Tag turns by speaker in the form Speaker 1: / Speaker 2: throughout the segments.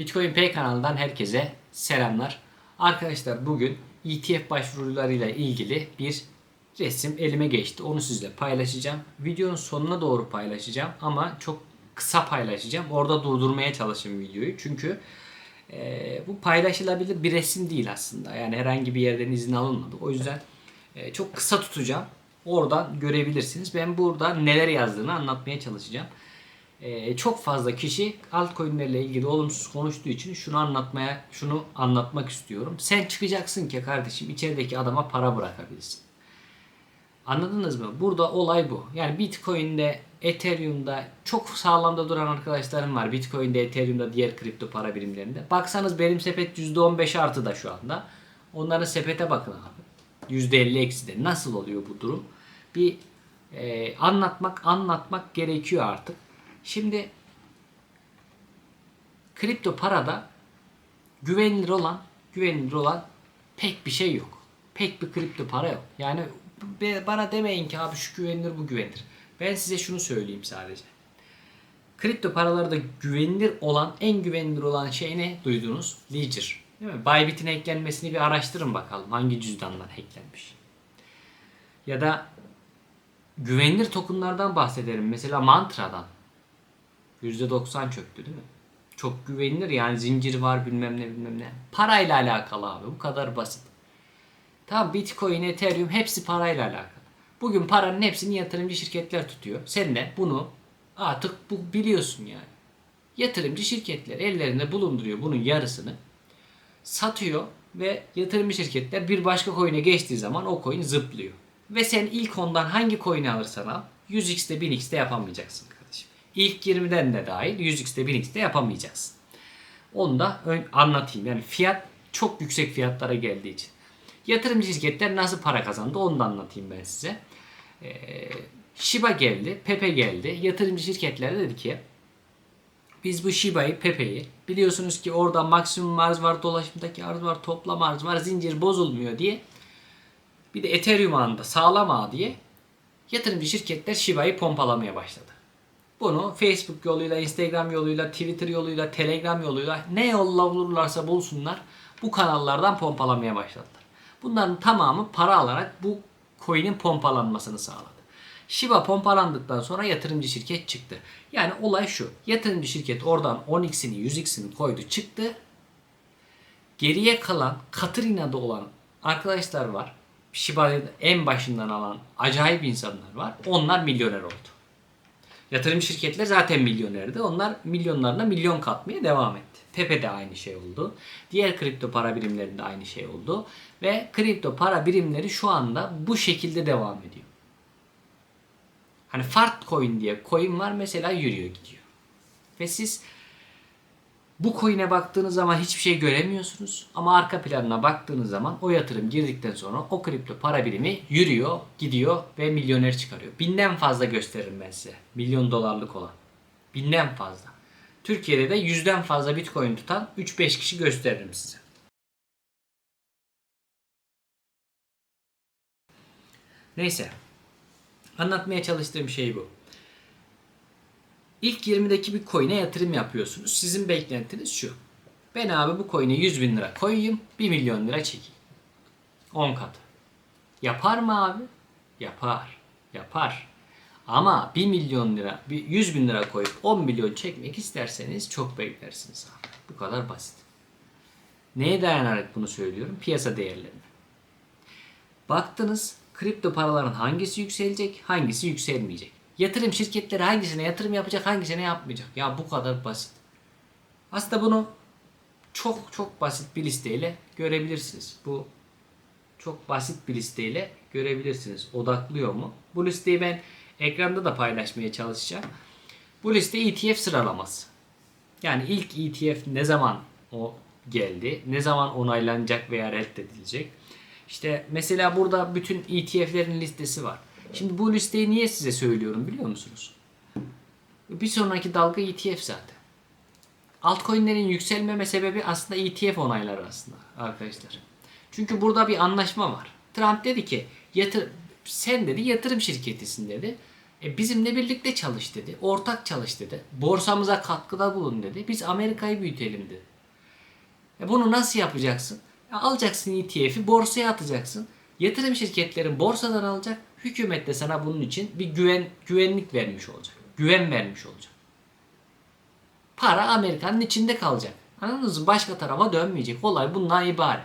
Speaker 1: Bitcoin Pay kanalından herkese selamlar. Arkadaşlar bugün ETF başvurularıyla ilgili bir resim elime geçti. Onu sizle paylaşacağım. Videonun sonuna doğru paylaşacağım ama çok kısa paylaşacağım. Orada durdurmaya çalışın videoyu. Çünkü e, bu paylaşılabilir bir resim değil aslında. Yani herhangi bir yerden izin alınmadı. O yüzden e, çok kısa tutacağım. Oradan görebilirsiniz. Ben burada neler yazdığını anlatmaya çalışacağım. Ee, çok fazla kişi altcoin'lerle ilgili olumsuz konuştuğu için şunu anlatmaya, şunu anlatmak istiyorum. Sen çıkacaksın ki kardeşim içerideki adama para bırakabilirsin. Anladınız mı? Burada olay bu. Yani Bitcoin'de, Ethereum'da çok sağlamda duran arkadaşlarım var. Bitcoin'de, Ethereum'da, diğer kripto para birimlerinde. Baksanız benim sepet %15 artıda şu anda. Onların sepete bakın abi. %50 ekside. Nasıl oluyor bu durum? Bir e, anlatmak, anlatmak gerekiyor artık. Şimdi kripto parada güvenilir olan, güvenilir olan pek bir şey yok. Pek bir kripto para yok. Yani bana demeyin ki abi şu güvenilir bu güvenilir. Ben size şunu söyleyeyim sadece. Kripto paralarda güvenilir olan, en güvenilir olan şey ne? Duydunuz? Ledger. Değil mi? Bybit'in hacklenmesini bir araştırın bakalım. Hangi cüzdandan hacklenmiş. Ya da güvenilir tokenlardan bahsederim. Mesela Mantra'dan. %90 çöktü değil mi? Çok güvenilir yani zincir var bilmem ne bilmem ne. Parayla alakalı abi bu kadar basit. Tamam Bitcoin, Ethereum hepsi parayla alakalı. Bugün paranın hepsini yatırımcı şirketler tutuyor. Sen de bunu artık bu biliyorsun yani. Yatırımcı şirketler ellerinde bulunduruyor bunun yarısını. Satıyor ve yatırımcı şirketler bir başka coin'e geçtiği zaman o coin zıplıyor. Ve sen ilk ondan hangi coin'i alırsan al 100x'te 1000x'te yapamayacaksın. İlk 20'den de dahil 100x'te 1000x'te yapamayacaksın. Onu da anlatayım. Yani fiyat çok yüksek fiyatlara geldiği için. Yatırımcı şirketler nasıl para kazandı onu da anlatayım ben size. Ee, Shiba geldi, Pepe geldi. Yatırımcı şirketler dedi ki biz bu Shiba'yı, Pepe'yi biliyorsunuz ki orada maksimum arz var, dolaşımdaki arz var, toplam arz var, zincir bozulmuyor diye bir de Ethereum ağında sağlam ağ diye yatırımcı şirketler Shiba'yı pompalamaya başladı. Bunu Facebook yoluyla, Instagram yoluyla, Twitter yoluyla, Telegram yoluyla ne yolla bulurlarsa bulsunlar bu kanallardan pompalamaya başladılar. Bunların tamamı para alarak bu coin'in pompalanmasını sağladı. Shiba pompalandıktan sonra yatırımcı şirket çıktı. Yani olay şu. Yatırımcı şirket oradan 10x'ini 100x'ini koydu çıktı. Geriye kalan katır inadı olan arkadaşlar var. Shiba'yı en başından alan acayip insanlar var. Onlar milyoner oldu. Yatırım şirketler zaten milyonerdi. Onlar milyonlarına milyon katmaya devam etti. Pepe de aynı şey oldu. Diğer kripto para birimlerinde aynı şey oldu. Ve kripto para birimleri şu anda bu şekilde devam ediyor. Hani fart coin diye coin var mesela yürüyor gidiyor. Ve siz bu coin'e baktığınız zaman hiçbir şey göremiyorsunuz. Ama arka planına baktığınız zaman o yatırım girdikten sonra o kripto para birimi yürüyor, gidiyor ve milyoner çıkarıyor. Binden fazla gösteririm ben size. Milyon dolarlık olan. Binden fazla. Türkiye'de de yüzden fazla bitcoin tutan 3-5 kişi gösteririm size. Neyse. Anlatmaya çalıştığım şey bu. İlk 20'deki bir coin'e yatırım yapıyorsunuz. Sizin beklentiniz şu. Ben abi bu coin'e 100 bin lira koyayım, 1 milyon lira çekeyim. 10 kat. Yapar mı abi? Yapar. Yapar. Ama 1 milyon lira, bir 100 bin lira koyup 10 milyon çekmek isterseniz çok beklersiniz abi. Bu kadar basit. Neye dayanarak bunu söylüyorum? Piyasa değerlerine. Baktınız kripto paraların hangisi yükselecek, hangisi yükselmeyecek. Yatırım şirketleri hangisine yatırım yapacak, hangisine yapmayacak. Ya bu kadar basit. Aslında bunu çok çok basit bir listeyle görebilirsiniz. Bu çok basit bir listeyle görebilirsiniz. Odaklıyor mu? Bu listeyi ben ekranda da paylaşmaya çalışacağım. Bu liste ETF sıralaması. Yani ilk ETF ne zaman o geldi? Ne zaman onaylanacak veya reddedilecek? İşte mesela burada bütün ETF'lerin listesi var. Şimdi bu listeyi niye size söylüyorum biliyor musunuz? Bir sonraki dalga ETF zaten. Altcoin'lerin yükselmeme sebebi aslında ETF onayları aslında arkadaşlar. Çünkü burada bir anlaşma var. Trump dedi ki yatır sen dedi yatırım şirketisin dedi. E bizimle birlikte çalış dedi. Ortak çalış dedi. Borsamıza katkıda bulun dedi. Biz Amerika'yı büyütelim dedi. E bunu nasıl yapacaksın? E alacaksın ETF'i borsaya atacaksın. Yatırım şirketlerin borsadan alacak. Hükümet de sana bunun için bir güven güvenlik vermiş olacak. Güven vermiş olacak. Para Amerika'nın içinde kalacak. Anladınız mı? Başka tarafa dönmeyecek. Olay bundan ibaret.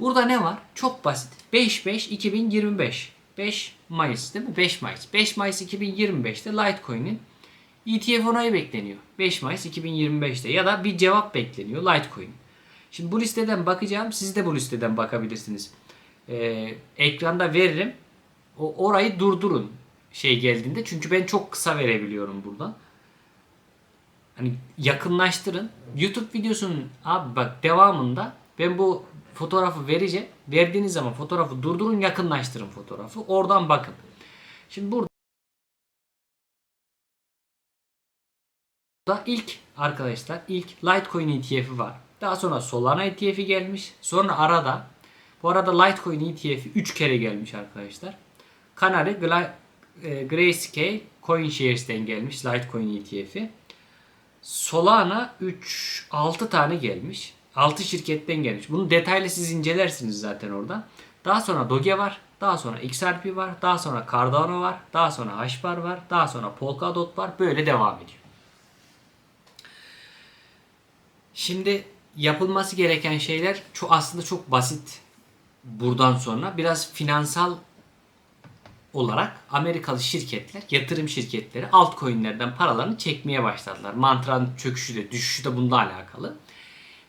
Speaker 1: Burada ne var? Çok basit. 5-5-2025. 5 Mayıs değil mi? 5 Mayıs. 5 Mayıs 2025'te Litecoin'in ETF onayı bekleniyor. 5 Mayıs 2025'te ya da bir cevap bekleniyor Litecoin. Şimdi bu listeden bakacağım. Siz de bu listeden bakabilirsiniz. Ee, ekranda veririm. O orayı durdurun şey geldiğinde. Çünkü ben çok kısa verebiliyorum buradan. Hani yakınlaştırın. YouTube videosunun abi bak devamında ben bu fotoğrafı vereceğim. Verdiğiniz zaman fotoğrafı durdurun yakınlaştırın fotoğrafı. Oradan bakın. Şimdi burada Da ilk arkadaşlar ilk Litecoin ETF'i var. Daha sonra Solana ETF'i gelmiş. Sonra arada bu arada Litecoin ETF'i 3 kere gelmiş arkadaşlar. Canary e, Grayscale CoinShares'ten gelmiş Litecoin ETF'i. Solana 3 6 tane gelmiş. 6 şirketten gelmiş. Bunu detaylı siz incelersiniz zaten orada. Daha sonra Doge var. Daha sonra XRP var. Daha sonra Cardano var. Daha sonra Hashbar var. Daha sonra Polkadot var. Böyle devam ediyor. Şimdi yapılması gereken şeyler çok aslında çok basit buradan sonra. Biraz finansal olarak Amerikalı şirketler, yatırım şirketleri altcoin'lerden paralarını çekmeye başladılar. Mantranın çöküşü de düşüşü de bununla alakalı.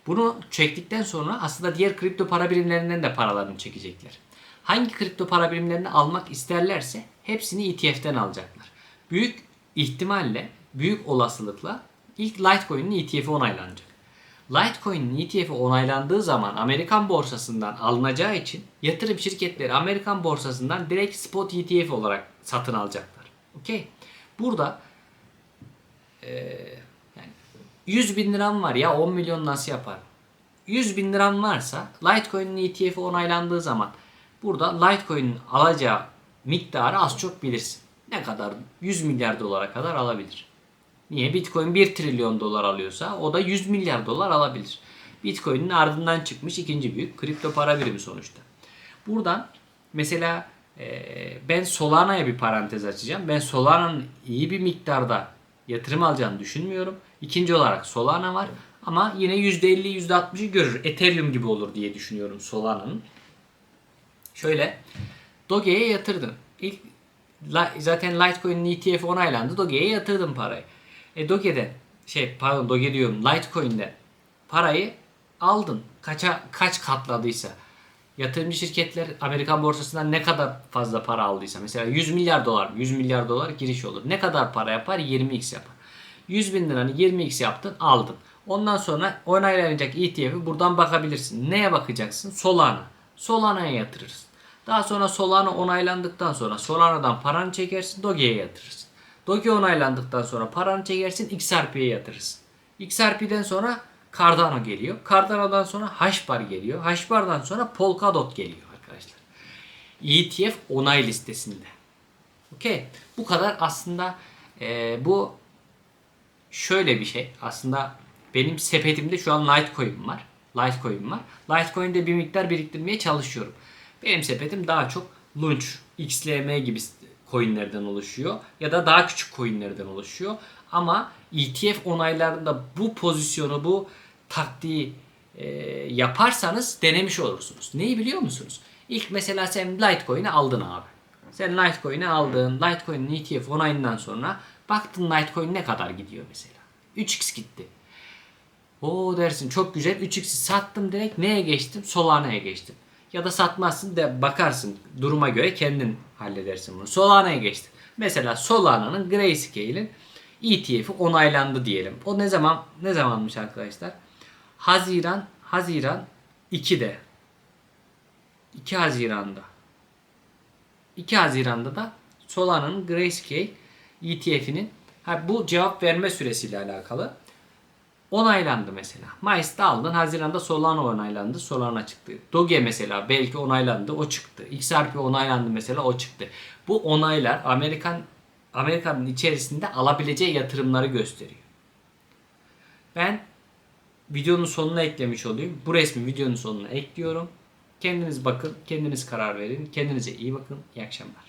Speaker 1: Bunu çektikten sonra aslında diğer kripto para birimlerinden de paralarını çekecekler. Hangi kripto para birimlerini almak isterlerse hepsini ETF'den alacaklar. Büyük ihtimalle, büyük olasılıkla ilk Litecoin'in ETF'i onaylanacak. Litecoin'in ETF'i onaylandığı zaman Amerikan borsasından alınacağı için yatırım şirketleri Amerikan borsasından direkt spot ETF olarak satın alacaklar. Okey. Burada eee, yani 100 bin liram var ya 10 milyon nasıl yapar? 100 bin liram varsa Litecoin'in ETF'i onaylandığı zaman burada Litecoin'in alacağı miktarı az çok bilirsin. Ne kadar? 100 milyar dolara kadar alabilir. Niye? Bitcoin 1 trilyon dolar alıyorsa o da 100 milyar dolar alabilir. Bitcoin'in ardından çıkmış ikinci büyük kripto para birimi sonuçta. Buradan mesela e, ben Solana'ya bir parantez açacağım. Ben Solana'nın iyi bir miktarda yatırım alacağını düşünmüyorum. İkinci olarak Solana var ama yine %50 %60'ı görür. Ethereum gibi olur diye düşünüyorum Solana'nın. Şöyle Doge'ye yatırdım. İlk zaten Litecoin'in ETF onaylandı. Doge'ye yatırdım parayı. E Doge'den şey pardon Doge diyorum Litecoin'den parayı aldın. Kaça kaç katladıysa. Yatırımcı şirketler Amerikan borsasından ne kadar fazla para aldıysa mesela 100 milyar dolar 100 milyar dolar giriş olur. Ne kadar para yapar? 20x yapar. 100 bin liranı 20x yaptın aldın. Ondan sonra onaylanacak ETF'i buradan bakabilirsin. Neye bakacaksın? Solana. Solana'ya yatırırsın. Daha sonra Solana onaylandıktan sonra Solana'dan paranı çekersin Doge'ye yatırırsın. Doge onaylandıktan sonra paranı çekersin XRP'ye yatırırsın. XRP'den sonra Cardano geliyor. Cardano'dan sonra Hashbar geliyor. Hashbar'dan sonra Polkadot geliyor arkadaşlar. ETF onay listesinde. Okey. Bu kadar aslında e, bu şöyle bir şey. Aslında benim sepetimde şu an Litecoin var. Litecoin var. Litecoin'de bir miktar biriktirmeye çalışıyorum. Benim sepetim daha çok Launch, XLM gibi coinlerden oluşuyor. Ya da daha küçük coinlerden oluşuyor. Ama ETF onaylarında bu pozisyonu, bu taktiği e, yaparsanız denemiş olursunuz. Neyi biliyor musunuz? İlk mesela sen Litecoin'i aldın abi. Sen Litecoin'i aldın. Litecoin'in ETF onayından sonra baktın Litecoin ne kadar gidiyor mesela. 3x gitti. O dersin çok güzel 3x'i sattım direkt neye geçtim? Solana'ya geçtim. Ya da satmazsın de bakarsın duruma göre kendin halledersin bunu. Solana'ya geçtin. Mesela Solana'nın Grayscale'in ETF'i onaylandı diyelim. O ne zaman ne zamanmış arkadaşlar? Haziran Haziran 2'de. 2 Haziran'da. 2 Haziran'da da Solana'nın Grayscale ETF'inin bu cevap verme süresiyle alakalı onaylandı mesela. Mayıs'ta aldın. Haziran'da Solana onaylandı. Solana çıktı. Doge mesela belki onaylandı. O çıktı. XRP onaylandı mesela. O çıktı. Bu onaylar Amerikan Amerika'nın içerisinde alabileceği yatırımları gösteriyor. Ben videonun sonuna eklemiş olayım. Bu resmi videonun sonuna ekliyorum. Kendiniz bakın, kendiniz karar verin. Kendinize iyi bakın. İyi akşamlar.